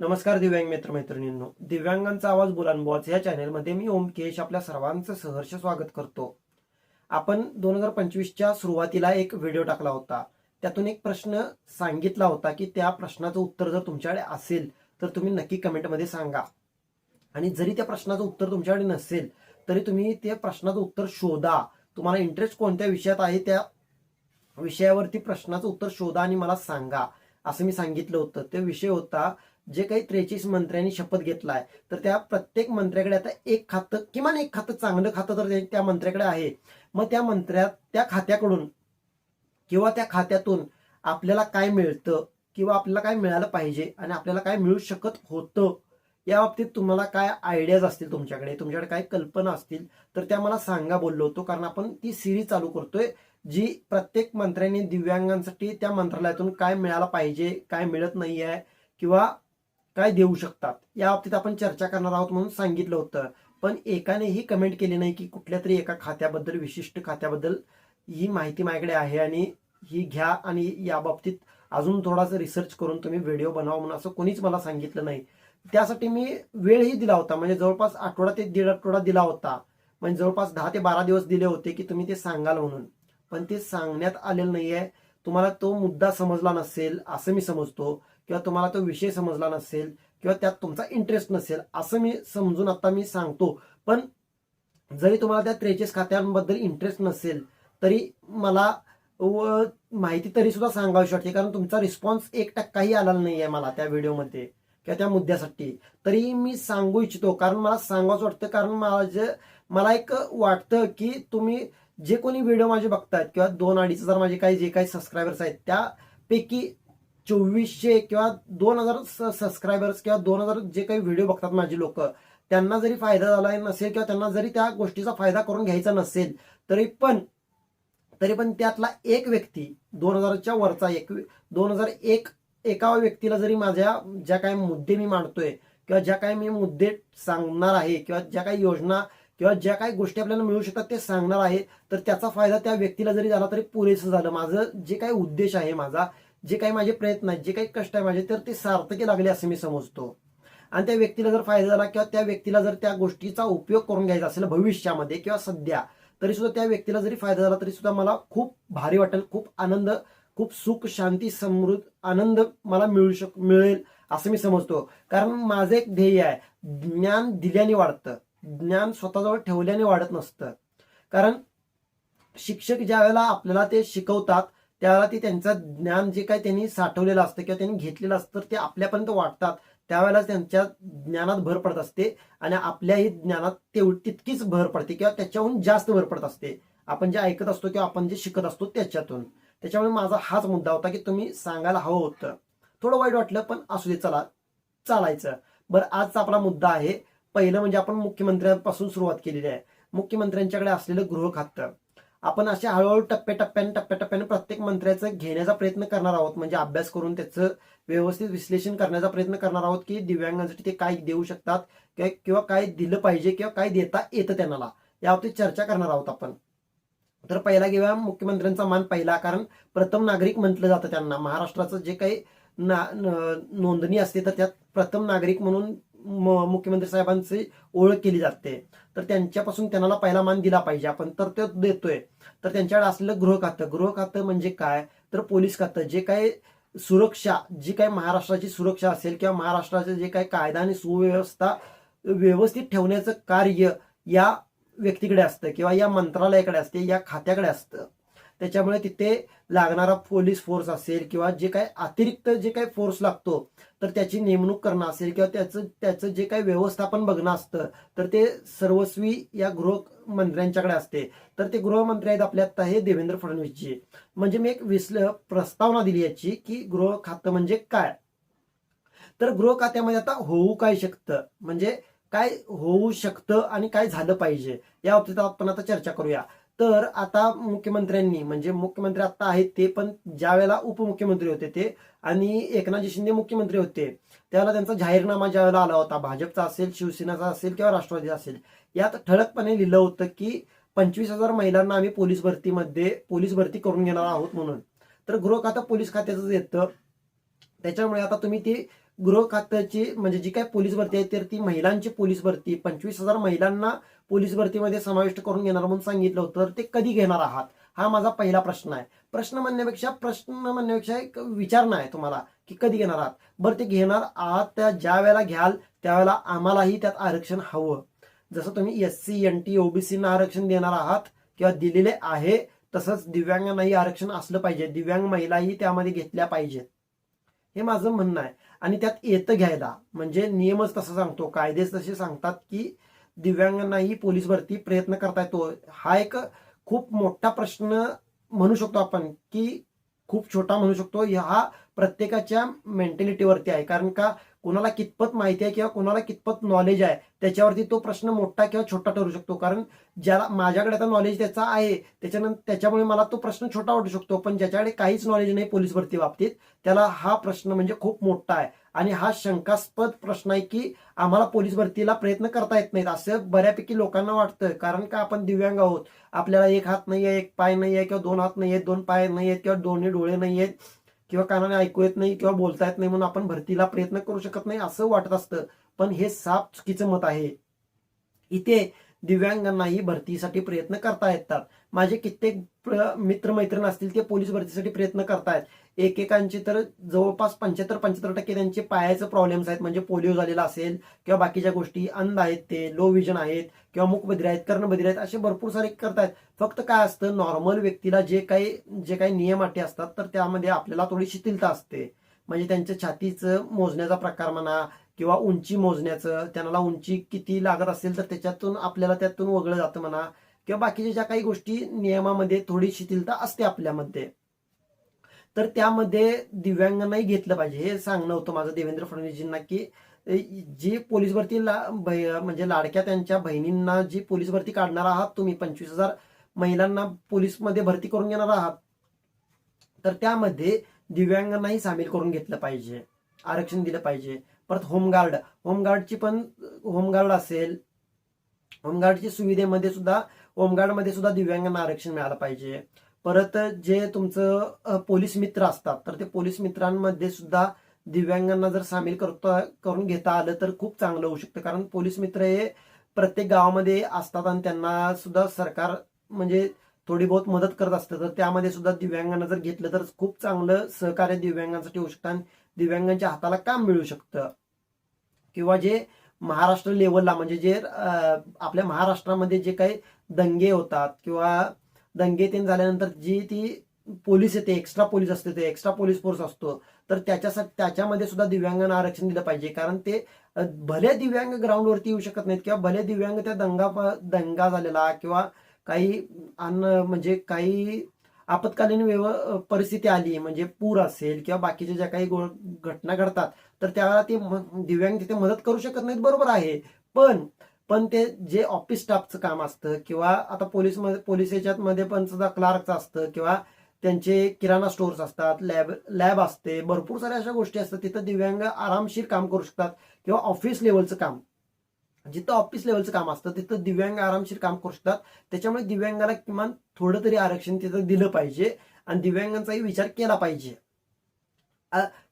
नमस्कार दिव्यांग मित्र मैत्रिणींनो दिव्यांगांचा आवाज बुलानबॉज या चॅनेलमध्ये मी ओमकेश आपल्या सर्वांचं सहर्ष स्वागत करतो. आपण दोन हजार पंचवीसच्या सुरुवातीला एक व्हिडिओ टाकला होता. त्यातून एक प्रश्न सांगितला होता की त्या प्रश्नाचं उत्तर जर तुमच्याकडे असेल तर तुम्ही नक्की कमेंटमध्ये सांगा. आणि जरी त्या प्रश्नाचं उत्तर तुमच्याकडे नसेल तरी तुम्ही त्या प्रश्नाचं उत्तर शोधा. तुम्हाला इंटरेस्ट कोणत्या विषयात आहे त्या विषयावरती प्रश्नाचं उत्तर शोधा आणि मला सांगा. असं मी सांगितलं होतं. ते विषय होता जे काही त्रेचाळीस मंत्र्यांनी शपथ घेतलाय तर त्या प्रत्येक मंत्र्याकडे आता एक खातं किमान एक खातं चांगलं खातं तर त्या- त्या मंत्र्याकडे आहे. मग त्या मंत्र्या त्या खात्याकडून किंवा त्या खात्यातून आपल्याला काय मिळतं किंवा आपल्याला काय मिळालं पाहिजे आणि आपल्याला काय मिळू शकत होतं या बाबतीत तुम्हाला काय आयडियाज असतील तुमच्याकडे? तुमच्याकडे काय कल्पना असतील? तर त्या मला सांगा बोललो होतो कारण आपण ती सिरीज चालू करतोय जी प्रत्येक मंत्र्यांनी दिव्यांगांसाठी त्या मंत्रालयातून काय मिळालं पाहिजे काय मिळत नाही आहे किंवा काय देऊ शकतात? या बाबतीत आपण चर्चा करणार आहोत म्हणून सांगितलं होतं. पण एकानेही कमेंट केली नाही की कुठल्या तरी एका खात्याबद्दल विशिष्ट खात्याबद्दल ही माहिती माझ्याकडे आहे आणि ही घ्या आणि या बाबतीत अजून थोडासा रिसर्च करून तुम्ही व्हिडिओ बनवा म्हणून असं कोणीच मला सांगितलं नाही. त्यासाठी मी वेळही दिला होता. म्हणजे जवळपास आठवडा ते दीड आठवडा दिला होता. म्हणजे जवळपास दहा ते बारा दिवस दिले होते की तुम्ही ते सांगाल म्हणून. पण ते सांगण्यात आलेलं नाहीये. तुम्हाला तो मुद्दा समजला नसेल असं मी समजतो. किंवा तुम्हाला तो विषय समजला नसेल किंवा त्यात तुमचा इंटरेस्ट नसेल असं मी समजून आता मी सांगतो. पण जरी तुम्हाला त्या त्रेचाळीस खात्यांबद्दल इंटरेस्ट नसेल तरी मला व माहिती तरी सुद्धा सांगावी वाटते. कारण तुमचा रिस्पॉन्स एक टक्काही आलेला नाही आहे मला त्या व्हिडिओमध्ये किंवा त्या मुद्द्यासाठी. तरी मी सांगू इच्छितो. कारण मला सांगावंच वाटतं. कारण माझं मला एक वाटतं की तुम्ही जे कोणी व्हिडिओ माझे बघतायत किंवा दोन अडीच हजार माझे काही जे काही सबस्क्रायबर्स आहेत त्यापैकी चोवीसशे किंवा दोन हजार सबस्क्रायबर्स किंवा दोन हजार जे काही व्हिडिओ बघतात माझी लोक त्यांना जरी फायदा झाला नसेल किंवा त्यांना जरी त्या गोष्टीचा फायदा करून घ्यायचा नसेल तरी पण तरी पण त्यातला एक व्यक्ती दोन हजारच्या वरचा एक दोन हजार एक एका व्यक्तीला जरी माझ्या ज्या काही मुद्दे मी मांडतोय किंवा ज्या काही मी मुद्दे सांगणार आहे किंवा ज्या काही योजना किंवा ज्या काही गोष्टी आपल्याला मिळू शकतात ते सांगणार आहे तर त्याचा फायदा त्या व्यक्तीला जरी झाला तरी पुरेसं झालं. माझं जे काही उद्देश आहे माझा जे काही माझे प्रयत्न आहेत जे काही कष्ट आहे माझे तर ते सार्थकी लागले असं मी समजतो. आणि त्या व्यक्तीला जर फायदा झाला किंवा त्या व्यक्तीला जर त्या गोष्टीचा उपयोग करून घ्यायचा असेल भविष्यामध्ये किंवा सध्या तरी सुद्धा त्या व्यक्तीला जरी फायदा झाला तरी सुद्धा मला खूप भारी वाटेल खूप आनंद खूप सुख शांती समृद्ध आनंद मला मिळू शक मिळेल असं मी समजतो. कारण माझं एक ध्येय आहे ज्ञान दिल्याने वाढतं. ज्ञान स्वतःजवळ ठेवल्याने वाढत नसतं. कारण शिक्षक ज्या वेळेला आपल्याला ते शिकवतात त्यावेळेला ते त्यांचं ज्ञान जे काही त्यांनी साठवलेलं असतं किंवा त्यांनी घेतलेलं असतं ते आपल्यापर्यंत वाटतात त्यावेळेला त्यांच्या ज्ञानात भर पडत असते आणि आपल्याही ज्ञानात तेवढी तितकीच भर पडते किंवा त्याच्याहून जास्त भर पडत असते. आपण जे ऐकत असतो किंवा आपण जे शिकत असतो त्याच्यातून. त्याच्यामुळे माझा हाच मुद्दा होता की तुम्ही सांगायला हवं होतं. थोडं वाईट वाटलं पण असू दे चला चालायचं. बरं आजचा आपला मुद्दा आहे. पहिलं म्हणजे आपण मुख्यमंत्र्यांपासून सुरुवात केलेली आहे. मुख्यमंत्र्यांच्याकडे असलेलं गृह खातं आपण अशा हळूहळू टप्प्याटप्प्याने टप्प्याटप्प्याने प्रत्येक मंत्र्याचं घेण्याचा प्रयत्न करणार आहोत. म्हणजे अभ्यास करून त्याचं व्यवस्थित विश्लेषण करण्याचा प्रयत्न करणार आहोत की दिव्यांगांसाठी ते काय देऊ शकतात किंवा- किंवा काय दिलं पाहिजे किंवा काय देता येतं त्यांना. याबाबतीत चर्चा करणार आहोत आपण. तर पहिला घेऊया मुख्यमंत्र्यांचा मान पहिला कारण प्रथम नागरिक म्हटलं जातं त्यांना. महाराष्ट्राचं जे काही ना नोंदणी असते तर त्यात प्रथम नागरिक म्हणून मुख्यमंत्री साहेबांची ओळख केली जाते. तर त्यांच्यापासून त्यांना पहिला मान दिला पाहिजे. आपण तर ते देतोय. तर त्यांच्याकडे असलेलं गृह खातं. गृह खातं म्हणजे काय? तर पोलीस खातं. जे काही सुरक्षा जी काही महाराष्ट्राची सुरक्षा असेल किंवा महाराष्ट्राचे जे काही कायदा आणि सुव्यवस्था व्यवस्थित ठेवण्याचं कार्य या व्यक्तीकडे असतं किंवा या मंत्रालयाकडे असते या खात्याकडे असतं. त्याच्यामुळे तिथे लागणारा पोलीस फोर्स असेल किंवा जे काही अतिरिक्त जे काही फोर्स लागतो तर त्याची नेमणूक करणं असेल किंवा त्याचं त्याचं जे काही व्यवस्थापन बघणं असतं तर ते सर्वस्वी या गृहमंत्र्यांच्याकडे असते. तर ते गृहमंत्री आहेत आपल्या आता हे देवेंद्र फडणवीसजी. म्हणजे मी एक विश्ल प्रस्तावना दिली याची की गृह खातं म्हणजे काय? तर गृह खात्यामध्ये आता होऊ काय शकतं? म्हणजे काय होऊ शकतं आणि काय झालं पाहिजे? या बाबतीत आपण आता चर्चा करूया. तर आता मुख्यमंत्र्यांनी म्हणजे मुख्यमंत्री आता आहेत ते पण ज्या वेळेला उपमुख्यमंत्री होते ते आणि एकनाथजी शिंदे मुख्यमंत्री होते त्यावेळेला त्यांचा जाहीरनामा ज्या वेळेला आला होता भाजपचा असेल शिवसेनेचा असेल किंवा राष्ट्रवादीचा असेल यात ठळकपणे लिहिलं होतं की पंचवीस हजार महिलांना आम्ही पोलीस भरतीमध्ये पोलीस भरती करून घेणार आहोत म्हणून. तर गृह खातं पोलीस खात्याचं येतं. त्याच्यामुळे आता तुम्ही ती गृह खात्याची म्हणजे जी काय पोलीस भरती आहे तर ती महिलांची पोलीस भरती पंचवीस हजार महिलांना पोलीस भरतीमध्ये समाविष्ट करून घेणार म्हणून सांगितलं होतं तर ते कधी घेणार आहात? हा माझा पहिला प्रश्न आहे. प्रश्न म्हणण्यापेक्षा प्रश्न म्हणण्यापेक्षा एक विचारणं आहे तुम्हाला की कधी घेणार आहात? बरं ते घेणार आहात त्या ज्या वेळेला घ्याल त्यावेळेला आम्हालाही त्यात आरक्षण हवं. जसं तुम्ही एस सी एन टी ओबीसीना आरक्षण देणार आहात किंवा दिलेले आहे तसंच दिव्यांगांनाही आरक्षण असलं पाहिजे. दिव्यांग महिलाही त्यामध्ये घेतल्या पाहिजेत. हे माझं म्हणणं आहे. आणि त्यात येतं घ्यायला. म्हणजे नियमच तसं सांगतो कायदेच तसे सांगतात की दिव्यांगांनाही पोलीस भरती प्रयत्न करता येतो हा एक खूप मोठा प्रश्न म्हणू शकतो आपण की खूप छोटा म्हणू शकतो. हा प्रत्येकाच्या मेंटॅलिटीवरती आहे. कारण का कोणाला कितपत माहिती आहे किंवा कोणाला कितपत नॉलेज आहे त्याच्यावरती तो प्रश्न मोठा किंवा छोटा ठरू शकतो. कारण ज्याला माझ्याकडे आता नॉलेज त्याचा आहे त्याच्यानंतर त्याच्यामुळे मला तो प्रश्न छोटा वाटू शकतो. पण ज्याच्याकडे काहीच नॉलेज नाही पोलीस भरती बाबतीत त्याला हा प्रश्न म्हणजे खूप मोठा आहे. आणि हा शंकास्पद प्रश्न आहे की आम्हाला पोलीस भरतीला प्रयत्न करता येत नाहीत. असं बऱ्यापैकी लोकांना वाटतं. कारण का आपण दिव्यांग आहोत? आपल्याला एक हात नाही आहे एक पाय नाही आहे किंवा दोन हात नाही आहेत दोन पाय नाही आहेत किंवा दोन्ही डोळे नाही आहेत किंवा कानाने ऐकू येत नाही किंवा बोलता येत नाही म्हणून आपण भरतीला प्रयत्न करू शकत नाही असं वाटत असतं. पण हे साफ चुकीचं मत आहे. इथे दिव्यांगांनाही भरतीसाठी प्रयत्न करता येतात. माझे कित्येक मित्रमैत्रीण असतील ते पोलीस भरतीसाठी प्रयत्न करतायत. एकेकांचे तर जवळपास पंच्याहत्तर पंच्याहत्तर टक्के त्यांचे पायाचे प्रॉब्लेम्स आहेत. म्हणजे पोलिओ झालेला असेल किंवा बाकीच्या गोष्टी अंध आहेत ते लो विजन आहेत किंवा मुकबधिर आहेत कर्णबधिर आहेत असे भरपूर सारे करतायत. फक्त काय असतं नॉर्मल व्यक्तीला जे काही जे काही नियम अटी असतात तर त्यामध्ये आपल्याला थोडी शिथिलता असते. म्हणजे त्यांच्या छातीचं मोजण्याचा प्रकार म्हणा किंवा उंची मोजण्याचं त्यांना उंची किती लागत असेल तर त्याच्यातून आपल्याला त्यातून वगळं जातं म्हणा. किंवा बाकीच्या ज्या काही गोष्टी नियमामध्ये थोडी शिथिलता असते आपल्यामध्ये तर त्यामध्ये दिव्यांगांनाही घेतलं पाहिजे. हे सांगणं होतं माझं देवेंद्र फडणवीसजींना की जी पोलीस भरती म्हणजे लाडक्या त्यांच्या बहिणींना जी पोलीस भरती काढणार आहात तुम्ही पंचवीस हजार महिलांना पोलीसमध्ये भरती करून घेणार आहात तर त्यामध्ये दिव्यांगांनाही सामील करून घेतलं पाहिजे आरक्षण दिलं पाहिजे. परत होमगार्ड होमगार्डची पण होमगार्ड असेल होमगार्डच्या सुविधेमध्ये सुद्धा होमगार्डमध्ये सुद्धा दिव्यांगांना आरक्षण मिळालं पाहिजे. परत जे तुमचं पोलीस मित्र असतात तर ते पोलीस मित्रांमध्ये सुद्धा दिव्यांगांना जर सामील करता करून घेता आलं तर खूप चांगलं होऊ शकतं. कारण पोलीस मित्र हे प्रत्येक गावामध्ये असतात आणि त्यांना सुद्धा सरकार म्हणजे थोडी बहुत मदत करत असतं. तर त्यामध्ये सुद्धा दिव्यांगांना जर घेतलं तर खूप चांगलं सहकार्य दिव्यांगांसाठी होऊ शकतं आणि दिव्यांगांच्या हाताला काम मिळू शकतं. किंवा जे महाराष्ट्र लेवलला म्हणजे जे आपल्या महाराष्ट्रामध्ये जे काही दंगे होतात किंवा दंगे तेन झाल्यानंतर जी ती पोलीस येते एक्स्ट्रा पोलीस असते ते एक्स्ट्रा पोलीस फोर्स असतो तर त्याच्यासाठी त्याच्यामध्ये सुद्धा दिव्यांगांना आरक्षण दिलं पाहिजे. कारण ते भले दिव्यांग ग्राउंडवरती येऊ शकत नाहीत किंवा भले दिव्यांग त्या दंगा दंगा झालेला किंवा काही अन्न म्हणजे काही आपत्कालीन व्यव परिस्थिती आली म्हणजे पूर असेल किंवा बाकीच्या ज्या काही घटना घडतात तर त्यावेळेला ते दिव्यांग तिथे मदत करू शकत नाहीत बरोबर आहे. पण पण ते जे ऑफिस स्टाफचं काम असतं किंवा आता पोलीस पोलीस याच्यात मध्ये पण सुद्धा क्लार्कचं असतं किंवा त्यांचे किराणा स्टोर्स असतात लॅब लॅब असते भरपूर साऱ्या अशा गोष्टी असतात तिथं दिव्यांग आरामशीर काम करू शकतात किंवा ऑफिस लेवलचं काम. जिथं ऑफिस लेवलचं काम असतं तिथं दिव्यांग आरामशीर काम करू शकतात. त्याच्यामुळे दिव्यांगाला किमान थोडं तरी आरक्षण तिथं दिलं पाहिजे आणि दिव्यांगांचाही विचार केला पाहिजे.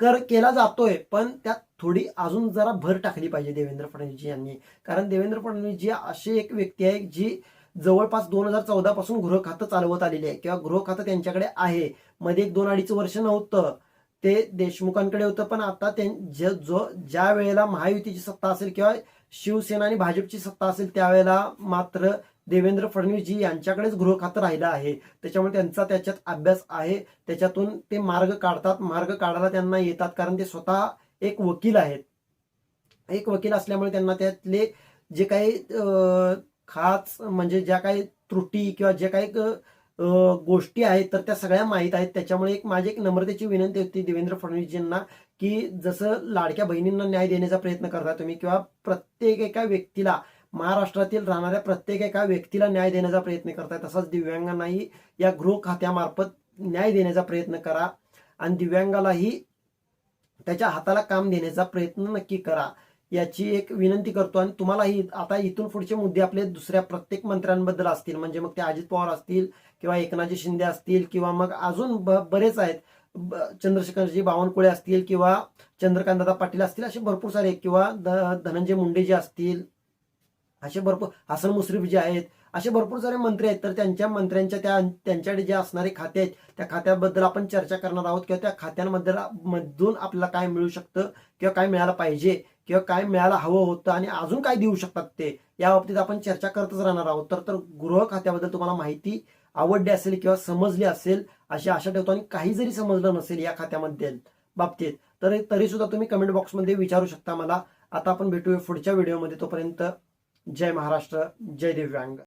कर केला जातोय पण त्यात थोडी अजून जरा भर टाकली पाहिजे देवेंद्र फडणवीसजी यांनी. कारण देवेंद्र फडणवीसजी अशी एक व्यक्ती आहे जी जवळपास दोन हजार चौदा पासून गृह खातं चालवत आलेली आहे. किंवा गृह खातं त्यांच्याकडे आहे. मध्ये एक दोन अडीच वर्ष नव्हतं. ते देशमुखांकडे होतं पण आता जो ज्या वेळेला महायुतीची सत्ता असेल किंवा शिवसेना आणि भाजपची सत्ता असेल त्यावेळेला मात्र देवेंद्र फडणवीसजी यांच्याकडेच गृह खातं राहिलं आहे. त्याच्यामुळे त्यांचा त्याच्यात अभ्यास आहे. त्याच्यातून ते मार्ग काढतात. मार्ग काढायला त्यांना येतात कारण ते स्वतः एक वकील आहेत. एक वकील असल्यामुळे त्यांना त्यातले जे काही खास म्हणजे ज्या काही त्रुटी किंवा जे काही गोष्टी आहेत तर त्या सगळ्या माहीत आहेत. त्याच्यामुळे एक माझी एक नम्रतेची विनंती होती देवेंद्र फडणवीसजींना की जसं लाडक्या बहिणींना न्याय देण्याचा प्रयत्न करता तुम्ही किंवा प्रत्येक एका व्यक्तीला महाराष्ट्रातील राहणाऱ्या प्रत्येक एका व्यक्तीला न्याय देण्याचा प्रयत्न करताय तसाच दिव्यांगांनाही या गृह खात्यामार्फत न्याय देण्याचा प्रयत्न करा. आणि दिव्यांगालाही त्याच्या हाताला काम देण्याचा प्रयत्न नक्की करा याची एक विनंती करतो. आणि तुम्हालाही आता इथून पुढचे मुद्दे आपले दुसऱ्या प्रत्येक मंत्र्यांबद्दल असतील म्हणजे मग ते अजित पवार असतील किंवा एकनाथजी शिंदे असतील किंवा मग अजून बरेच आहेत. ब- चंद्रशेखरजी बावनकुळे असतील किंवा चंद्रकांतदादा पाटील असतील असे भरपूर सारे किंवा धनंजय मुंडे जे असतील असे भरपूर हसन मुश्रीफ जे आहेत असे भरपूर सारे मंत्री आहेत. तर त्यांच्या मंत्र्यांच्या त्या त्यांच्याकडे जे असणारे खाते आहेत त्या खात्याबद्दल आपण चर्चा करणार आहोत किंवा त्या खात्यांमध्ये मधून आपल्याला काय मिळू शकतं किंवा काय मिळायला पाहिजे किंवा काय मिळायला हवं होतं आणि अजून काय देऊ शकतात ते या बाबतीत आपण चर्चा करतच राहणार आहोत. तर तर गृह खात्याबद्दल तुम्हाला माहिती आवडली असेल किंवा समजली असेल अशी आशा ठेवतो आणि काही जरी समजलं नसेल या खात्यामध्ये बाबतीत तर तरी सुद्धा तुम्ही कमेंट बॉक्समध्ये विचारू शकता मला. आता आपण भेटूया पुढच्या व्हिडिओमध्ये तोपर्यंत जय महाराष्ट्र जय दिव्यांग.